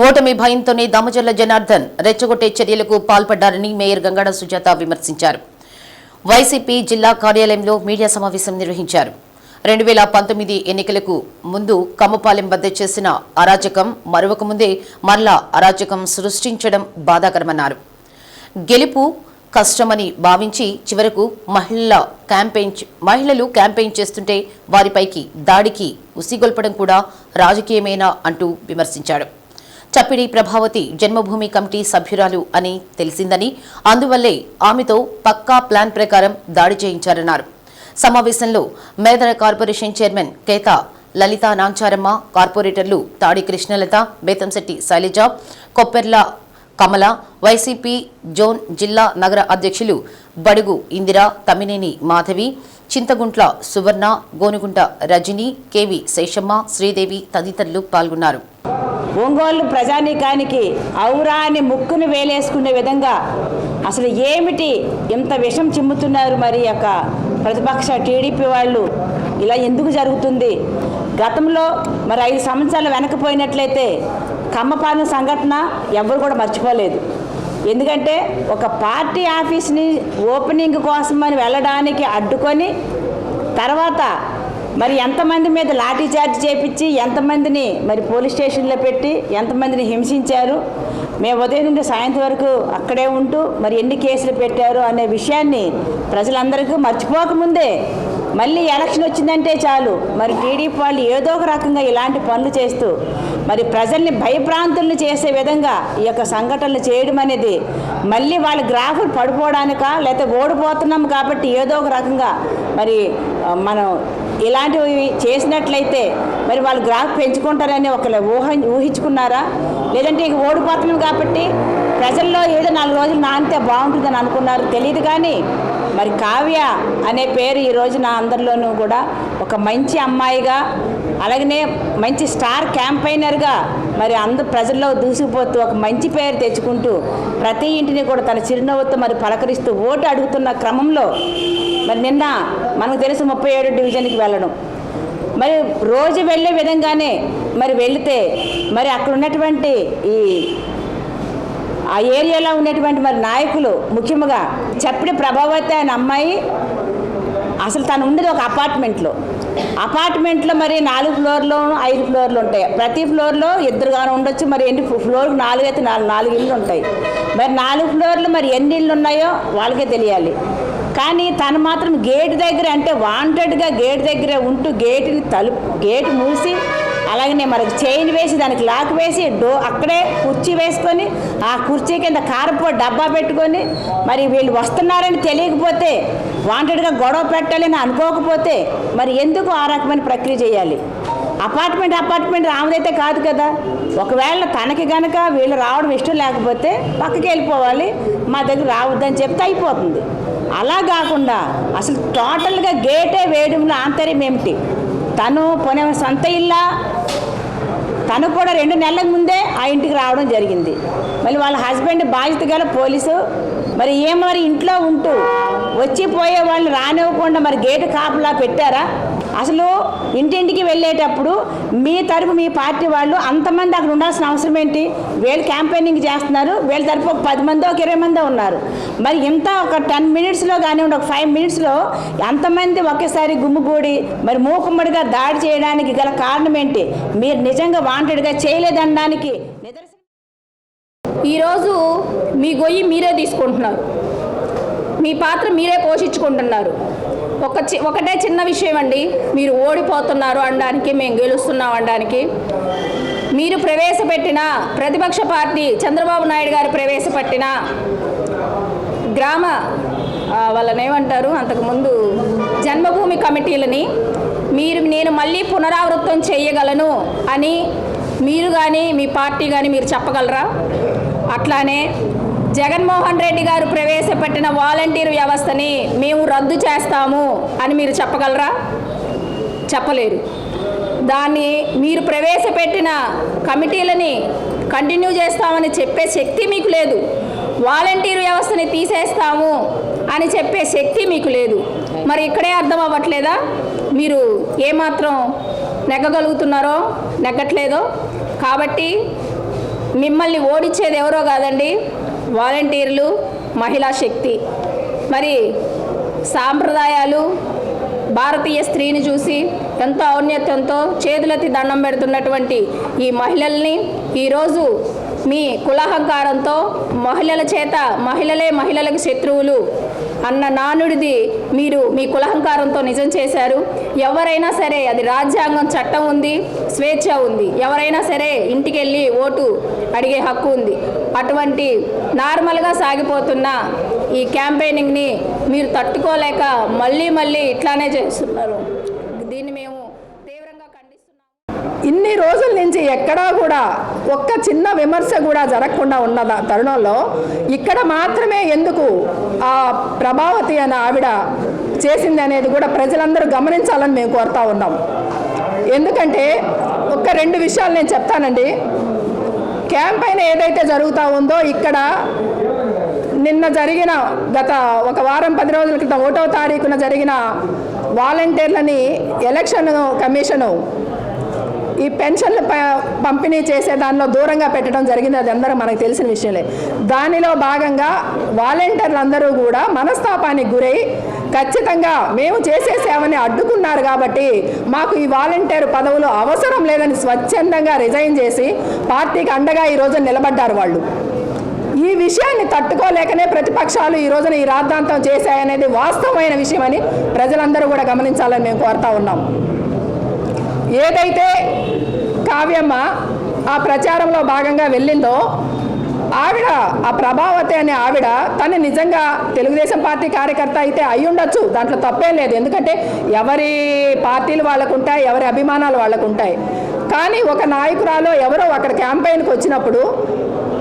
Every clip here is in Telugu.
ఓటమి భయంతోనే దామజల్ల జనార్దన్ రెచ్చగొట్టే చర్యలకు పాల్పడ్డారని మేయర్ గంగాడ సుజాత విమర్శించారు. వైసీపీ జిల్లా కార్యాలయంలో మీడియా సమావేశం నిర్వహించారు. రెండు వేల పంతొమ్మిది ఎన్నికలకు ముందు కమ్మపాలెం వద్ద చేసిన అరాచకం మరొక ముందే మరలా అరాచకం సృష్టించడం బాధాకరమన్నారు. గెలుపు కష్టమని భావించి చివరకు మహిళల క్యాంపెయిన్ మహిళలు క్యాంపెయిన్ చేస్తుంటే వారిపైకి దాడికి ఉసిగొల్పడం కూడా రాజకీయమేనా అంటూ విమర్శించాడు. చప్పిడి ప్రభావతి జన్మభూమి కమిటీ సభ్యురాలు అని తెలిసిందని అందువల్లే ఆమెతో పక్కా ప్లాన్ ప్రకారం దాడి చేయించారన్నారు. సమావేశంలో మేదర కార్పొరేషన్ చైర్మన్ కేతా లలిత నాంచారమ్మ కార్పొరేటర్లు తాడి కృష్ణలత బేతంశెట్టి శైలజ కొప్పెర్ల కమల వైసీపీ జోన్ జిల్లా నగర అధ్యక్షులు బడుగు ఇందిర తమ్మినేని మాధవి చింతగుంట్ల సువర్ణ గోనుగుంట రజని కేవి శేషమ్మ శ్రీదేవి తదితరులు పాల్గొన్నారు. ఒంగోలు ప్రజానీకానికి ఔరా అని ముక్కును వేలేసుకునే విధంగా అసలు ఏమిటి ఇంత విషం చిమ్ముతున్నారు మరి యొక్క ప్రతిపక్ష టీడీపీ వాళ్ళు? ఇలా ఎందుకు జరుగుతుంది? గతంలో మరి ఐదు సంవత్సరాలు వెనకపోయినట్లయితే కమ్మపాలన సంఘటన ఎవరు కూడా మర్చిపోలేదు. ఎందుకంటే ఒక పార్టీ ఆఫీస్ని ఓపెనింగ్ కోసమని వెళ్ళడానికి అడ్డుకొని తర్వాత మరి ఎంతమంది మీద లాఠీ చార్జ్ చేపించి ఎంతమందిని మరి పోలీస్ స్టేషన్లో పెట్టి ఎంతమందిని హింసించారు? మేము ఉదయం నుండి సాయంత్రం వరకు అక్కడే ఉంటూ మరి ఎన్ని కేసులు పెట్టారు అనే విషయాన్ని ప్రజలందరికీ మర్చిపోకముందే మళ్ళీ ఎలక్షన్ వచ్చిందంటే చాలు. మరి టీడీపీ వాళ్ళు ఏదో ఒక రకంగా ఇలాంటి పనులు చేస్తూ మరి ప్రజల్ని భయభ్రాంతుల్ని చేసే విధంగా ఈ యొక్క సంఘటనలు చేయడం అనేది మళ్ళీ వాళ్ళ గ్రాఫులు పడిపోవడానికా లేకపోతే ఓడిపోతున్నాం కాబట్టి ఏదో ఒక రకంగా మరి మనం ఇలాంటివి చేసినట్లయితే మరి వాళ్ళు గ్రాఫ్ పెంచుకుంటారని ఒకళ్ళు ఊహ ఊహించుకున్నారా? లేదంటే ఇక ఓడిపోతున్నాం కాబట్టి ప్రజల్లో ఏదో నాలుగు రోజులు నానితే బాగుంటుందని అనుకున్నారు? తెలియదు కానీ మరి కావ్య అనే పేరు ఈ రోజున అందరిలోనూ కూడా ఒక మంచి అమ్మాయిగా అలాగనే మంచి స్టార్ క్యాంపైనర్గా మరి అందరు ప్రజల్లో దూసిపోతూ ఒక మంచి పేరు తెచ్చుకుంటూ ప్రతి ఇంటిని కూడా తన చిరునవ్వుతో మరి పలకరిస్తూ ఓటు అడుగుతున్న క్రమంలో మరి నిన్న మనకు తెలుసు ముప్పై ఏడు డివిజన్కి వెళ్ళడం. మరి రోజు వెళ్ళే విధంగానే మరి వెళితే మరి అక్కడ ఉన్నటువంటి ఈ ఆ ఏరియాలో ఉండేటువంటి మరి నాయకులు ముఖ్యంగా చప్పిడి ప్రభావతి అనే అమ్మాయి అసలు తను ఉండేది ఒక అపార్ట్మెంట్లో. అపార్ట్మెంట్లో మరి నాలుగు ఫ్లోర్లో ఐదు ఫ్లోర్లు ఉంటాయి. ప్రతి ఫ్లోర్లో ఇద్దరుగానే ఉండొచ్చు. మరి ఎన్ని ఫ్లోర్కి నాలుగు అయితే నాలుగు నాలుగు ఇళ్ళు ఉంటాయి. మరి నాలుగు ఫ్లోర్లు మరి ఎన్ని ఇళ్ళు ఉన్నాయో వాళ్ళకే తెలియాలి. కానీ తను మాత్రం గేట్ దగ్గర అంటే వాంటెడ్గా గేట్ దగ్గర ఉంటూ గేటుని తలుపు గేటు మూసి అలాగనే మనకి చైన్ వేసి దానికి లాక్ వేసి డో అక్కడే కుర్చీ వేసుకొని ఆ కుర్చీ కింద కారపో డబ్బా పెట్టుకొని మరి వీళ్ళు వస్తున్నారని తెలియకపోతే వాంటెడ్గా గొడవ పెట్టాలని అనుకోకపోతే మరి ఎందుకు ఆ రకమైన ప్రక్రియ చేయాలి? అపార్ట్మెంట్ అపార్ట్మెంట్ రామదైతే కాదు కదా. ఒకవేళ తనకి గనక వీళ్ళు రావడం ఇష్టం లేకపోతే పక్కకి వెళ్ళిపోవాలి మా దగ్గర రావద్దని చెప్తే అయిపోతుంది. అలా కాకుండా అసలు టోటల్గా గేటే వేయడంలో ఆంతర్యం ఏమిటి? తను పోనే సొంత ఇల్లా? తను కూడా రెండు నెలల ముందే ఆ ఇంటికి రావడం జరిగింది. మళ్ళీ వాళ్ళ హస్బెండ్ బాధ్యత గల పోలీసు. మరి ఏం మరి ఇంట్లో ఉంటూ వచ్చి పోయే వాళ్ళు రానివ్వకుండా మరి గేటు కాపులా పెట్టారా? అసలు ఇంటింటికి వెళ్ళేటప్పుడు మీ తరపు మీ పార్టీ వాళ్ళు అంతమంది అక్కడ ఉండాల్సిన అవసరం ఏంటి? వీళ్ళు క్యాంపెయినింగ్ చేస్తున్నారు వీళ్ళ తరపు ఒక పది మందో ఒక ఇరవై మందో ఉన్నారు. మరి ఇంత ఒక టెన్ మినిట్స్లో కానివ్వండి ఒక ఫైవ్ మినిట్స్లో ఎంతమంది ఒకేసారి గుమ్ముగూడి మరి మూకుమ్మడిగా దాడి చేయడానికి గల కారణం ఏంటి? మీరు నిజంగా వాంటెడ్గా చేయలేదనడానికి నిదర్శనం ఈరోజు మీ గొయ్యి మీరే తీసుకుంటున్నారు. మీ పాత్ర మీరే పోషించుకుంటున్నారు. ఒక చి ఒకటే చిన్న విషయం అండి మీరు ఓడిపోతున్నారు అనడానికి మేము గెలుస్తున్నాం అనడానికి. మీరు ప్రవేశపెట్టిన ప్రతిపక్ష పార్టీ చంద్రబాబు నాయుడు గారు ప్రవేశపెట్టిన గ్రామ వాళ్ళనేమంటారు అంతకుముందు జన్మభూమి కమిటీలని మీరు నేను మళ్ళీ పునరావృతం చేయగలను అని మీరు కానీ మీ పార్టీ కానీ మీరు చెప్పగలరా? అట్లానే జగన్మోహన్ రెడ్డి గారు ప్రవేశపెట్టిన వాలంటీర్ వ్యవస్థని మేము రద్దు చేస్తాము అని మీరు చెప్పగలరా? చెప్పలేరు. దాన్ని మీరు ప్రవేశపెట్టిన కమిటీలని కంటిన్యూ చేస్తామని చెప్పే శక్తి మీకు లేదు. వాలంటీర్ వ్యవస్థని తీసేస్తాము అని చెప్పే శక్తి మీకు లేదు. మరి ఇక్కడే అర్థం అవ్వట్లేదా? మీరు ఏమాత్రం నెగ్గగలుగుతున్నారో నెగ్గట్లేదో? కాబట్టి మిమ్మల్ని ఓడించేది ఎవరో కాదండి. వాలంటీర్లు మహిళా శక్తి. మరి సాంప్రదాయాలు భారతీయ స్త్రీని చూసి ఎంతో ఔన్నత్యంతో చేతులెత్తి దండం పెడుతున్నటువంటి ఈ మహిళల్ని ఈరోజు మీ కులహంకారంతో మహిళల చేత మహిళలే మహిళలకు శత్రువులు అన్న నానుడిది మీరు మీ కులహంకారంతో నిజం చేశారు. ఎవరైనా సరే అది రాజ్యాంగం చట్టం ఉంది స్వేచ్ఛ ఉంది. ఎవరైనా సరే ఇంటికి వెళ్ళి ఓటు అడిగే హక్కు ఉంది. అటువంటి నార్మల్గా సాగిపోతున్న ఈ క్యాంపెయినింగ్ని మీరు తట్టుకోలేక మళ్ళీ మళ్ళీ ఇట్లానే చేస్తున్నారు. దీన్ని మేము తీవ్రంగా ఖండిస్తున్నాం ఇన్ని రోజుల నుంచి ఎక్కడా కూడా ఒక్క చిన్న విమర్శ కూడా జరగకుండా ఉన్న తరుణంలో ఇక్కడ మాత్రమే ఎందుకు ఆ ప్రభావతి అనే ఆవిడ చేసింది అనేది కూడా ప్రజలందరూ గమనించాలని మేము కోరుతా ఉన్నాం. ఎందుకంటే ఒక్క రెండు విషయాలు నేను చెప్తానండి. క్యాంపైన్ ఏదైతే జరుగుతూ ఉందో ఇక్కడ నిన్న జరిగిన గత ఒక వారం పది రోజుల క్రితం ఒకటో తారీఖున జరిగిన వాలంటీర్లని ఎలక్షన్ కమిషను ఈ పెన్షన్ల పంపిణీ చేసే దానిలో దూరంగా పెట్టడం జరిగింది. అది అందరూ మనకు తెలిసిన విషయమే. దానిలో భాగంగా వాలంటీర్లు అందరూ కూడా మనస్తాపానికి గురై ఖచ్చితంగా మేము చేసే సేవని అడ్డుకున్నారు కాబట్టి మాకు ఈ వాలంటీర్ పదవులు అవసరం లేదని స్వచ్ఛందంగా రిజైన్ చేసి పార్టీకి అండగా ఈ రోజు నిలబడ్డారు వాళ్ళు. ఈ విషయాన్ని తట్టుకోలేకనే ప్రతిపక్షాలు ఈ రోజున ఈ రాద్ధాంతం చేశాయనేది వాస్తవమైన విషయమని ప్రజలందరూ కూడా గమనించాలని మేము కోరుతా ఉన్నాం. ఏదైతే కావ్యమ్మ ఆ ప్రచారంలో భాగంగా వెళ్ళిందో ఆవిడ ఆ ప్రభావతి అనే ఆవిడ తను నిజంగా తెలుగుదేశం పార్టీ కార్యకర్త అయితే అయి ఉండొచ్చు. దాంట్లో తప్పేం లేదు. ఎందుకంటే ఎవరి పార్టీలు వాళ్ళకు ఉంటాయి ఎవరి అభిమానాలు వాళ్ళకు ఉంటాయి కానీ ఒక నాయకురాలో ఎవరో అక్కడ క్యాంపెయిన్కి వచ్చినప్పుడు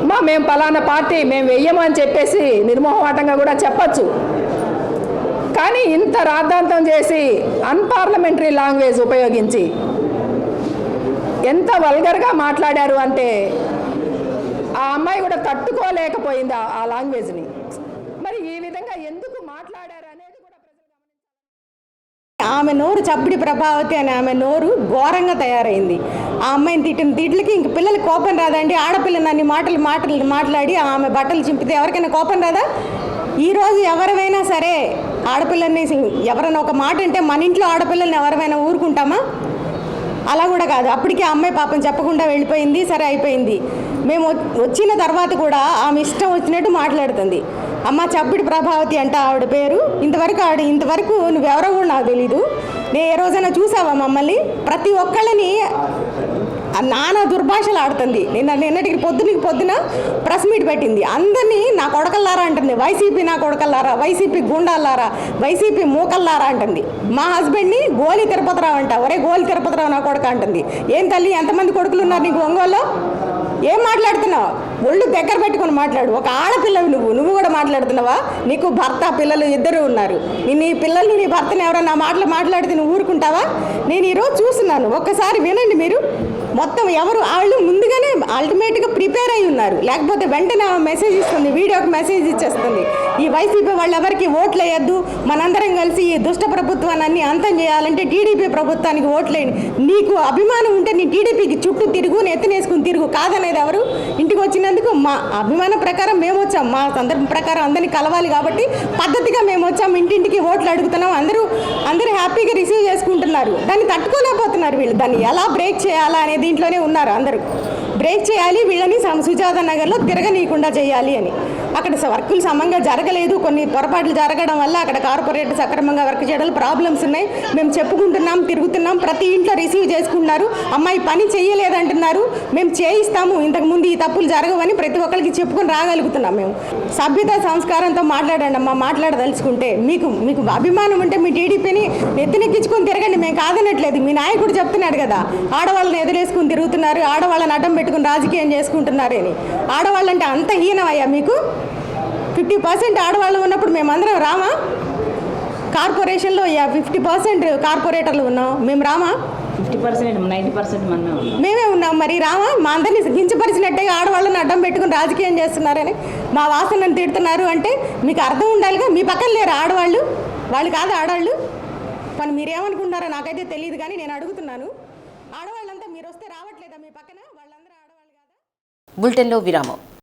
మా మేము పలానా పార్టీ మేము వెయ్యము అని చెప్పేసి నిర్మోహమాటంగా కూడా చెప్పచ్చు. కానీ ఇంత రాద్ధాంతం చేసి అన్పార్లమెంటరీ లాంగ్వేజ్ ఉపయోగించి ఎంత వల్గర్గా మాట్లాడారు అంటే ఆ అమ్మాయి కూడా తట్టుకోలేకపోయింది ఆ- లాంగ్వేజ్ని. మరి ఈ విధంగా ఎందుకు మాట్లాడారు అనేది కూడా ఆమె నోరు చప్పిడి ప్రభావతి అనే ఆమె నోరు ఘోరంగా తయారైంది. ఆ అమ్మాయిని తిట్టిన తిట్లకి ఇంక పిల్లలకి కోపం రాదండి. ఆడపిల్లని అన్ని మాటలు మాటలు మాట్లాడి ఆమె బట్టలు చింపితే ఎవరికైనా కోపం రాదా? ఈరోజు ఎవరైనా సరే ఆడపిల్లని ఎవరైనా ఒక మాట అంటే మన ఇంట్లో ఆడపిల్లల్ని ఎవరైనా ఊరుకుంటామా? అలా కూడా కాదు. అప్పటికే ఆ అమ్మాయి పాపం చెప్పకుండా వెళ్ళిపోయింది సరే అయిపోయింది. మేము వచ్చిన తర్వాత కూడా ఆమె ఇష్టం వచ్చినట్టు మాట్లాడుతుంది. అమ్మ చప్పిడి ప్రభావతి అంట ఆవిడ పేరు. ఇంతవరకు ఆవిడ ఇంతవరకు నువ్వెవరో కూడా నాకు తెలీదు. నేను ఏ రోజైనా చూసావా మమ్మల్ని? ప్రతి ఒక్కళ్ళని నానా దుర్భాషలు ఆడుతుంది. నిన్న నిన్నటికి పొద్దునకి పొద్దున ప్రెస్ మీట్ పెట్టింది. అందరినీ నా కొడకల్లారా అంటుంది. వైసీపీ నా కొడకల్లారా? వైసీపీ గుండాలారా వైసీపీ మూకల్లారా అంటుంది. మా హస్బెండ్ని గోలి తిరుపతిరావు అంట. ఒరే గోలి తిరుపతిరావు నా కొడక అంటుంది. ఏం తల్లి ఎంతమంది కొడుకులు ఉన్నారు నీకు ఒంగోలో ఏం మాట్లాడుతున్నావు? ఒళ్ళు దగ్గర పెట్టుకొని మాట్లాడు. ఒక ఆడపిల్లవి నువ్వు. నువ్వు కూడా మాట్లాడుతున్నావా? నీకు భర్త పిల్లలు ఇద్దరు ఉన్నారు. నీ నీ పిల్లల్ని నీ భర్తని ఎవరన్నా మాటలు మాట్లాడితే నువ్వు ఊరుకుంటావా? నేను ఈరోజు చూస్తున్నాను. ఒక్కసారి వినండి మీరు. మొత్తం ఎవరు వాళ్ళు ముందుగా అల్టిమేట్గా ప్రిపేర్ అయి ఉన్నారు. లేకపోతే వెంటనే ఆమె మెసేజ్ ఇస్తుంది వీడియోకి మెసేజ్ ఇచ్చేస్తుంది. ఈ వైసీపీ వాళ్ళు ఎవరికి ఓట్లు వేయద్దు మనందరం కలిసి ఈ దుష్ట ప్రభుత్వాన్ని అన్ని అంతం చేయాలంటే టీడీపీ ప్రభుత్వానికి ఓట్లేయండి. నీకు అభిమానం ఉంటే నీ టీడీపీకి చుట్టూ తిరుగు నెత్తినేసుకుని తిరుగు కాదనేది ఎవరు? ఇంటికి వచ్చినందుకు మా అభిమానం ప్రకారం మేము వచ్చాం. మా సందర్భం ప్రకారం అందరినీ కలవాలి కాబట్టి పద్ధతిగా మేము వచ్చాం. ఇంటింటికి ఓట్లు అడుగుతున్నాం. అందరూ అందరూ హ్యాపీగా రిసీవ్ చేసుకుంటున్నారు. దాన్ని తట్టుకోలేకపోతున్నారు వీళ్ళు. దాన్ని ఎలా బ్రేక్ చేయాలా అనే దీంట్లోనే ఉన్నారు అందరూ. బ్రేక్ చేయాలి వీళ్ళని సం- సుజాత నగర్లో తిరగనీయకుండా చేయాలి అని. అక్కడ స- వర్కులు సమంగా జరగలేదు. కొన్ని పొరపాట్లు జరగడం వల్ల అక్కడ కార్పొరేట్ సక్రమంగా వర్క్ చేయడం ప్రాబ్లమ్స్ ఉన్నాయి. మేము చెప్పుకుంటున్నాం తిరుగుతున్నాం ప్రతి ఇంట్లో రిసీవ్ చేసుకుంటున్నారు. అమ్మాయి పని చేయలేదంటున్నారు. మేము చేయిస్తాము. ఇంతకుముందు ఈ తప్పులు జరగవని ప్రతి ఒక్కరికి చెప్పుకొని రాగలుగుతున్నాం మేము. సభ్యత సంస్కారంతో మాట్లాడండి అమ్మా. మాట్లాడదలుచుకుంటే మీకు మీకు అభిమానం ఉంటే మీ టీడీపీని ఎత్తినెక్కించుకొని తిరగండి. మేము కాదనట్లేదు. మీ నాయకుడు చెప్తున్నాడు కదా ఆడవాళ్ళని ఎదురేసుకుని తిరుగుతున్నారు. ఆడవాళ్ళని అడ్డం పెట్టుకుని రాజకీయం చేసుకుంటున్నారు అని. ఆడవాళ్ళంటే అంత హీనమయ్యా మీకు? ఫిఫ్టీ పర్సెంట్ ఆడవాళ్ళు ఉన్నప్పుడు మేమందరం రామా? కార్పొరేషన్లో ఫిఫ్టీ పర్సెంట్ కార్పొరేటర్లు ఉన్నాం. మేము రామా? ఫిఫ్టీ పర్సెంట్ నైంటీ పర్సెంట్ మనమే ఉన్నాం. మేమే ఉన్నాం. మరి రామా? మా అందరినీ కించపరిచినట్టే ఆడవాళ్ళని అడ్డం పెట్టుకుని రాజకీయం చేస్తున్నారని మా వాసనని తిడుతున్నారు అంటే మీకు అర్థం ఉండాలిగా? మీ పక్కన లేరు ఆడవాళ్ళు? వాళ్ళు కాదు ఆడవాళ్ళు పని మీరేమనుకుంటున్నారో నాకైతే తెలియదు కానీ నేను అడుగుతున్నాను. ఆడవాళ్ళంతా మీరు వస్తే రావట్లేదా మీ పక్కన? వాళ్ళందరూ ఆడవాళ్ళు కాదా? బులెటిన్లో విరామం.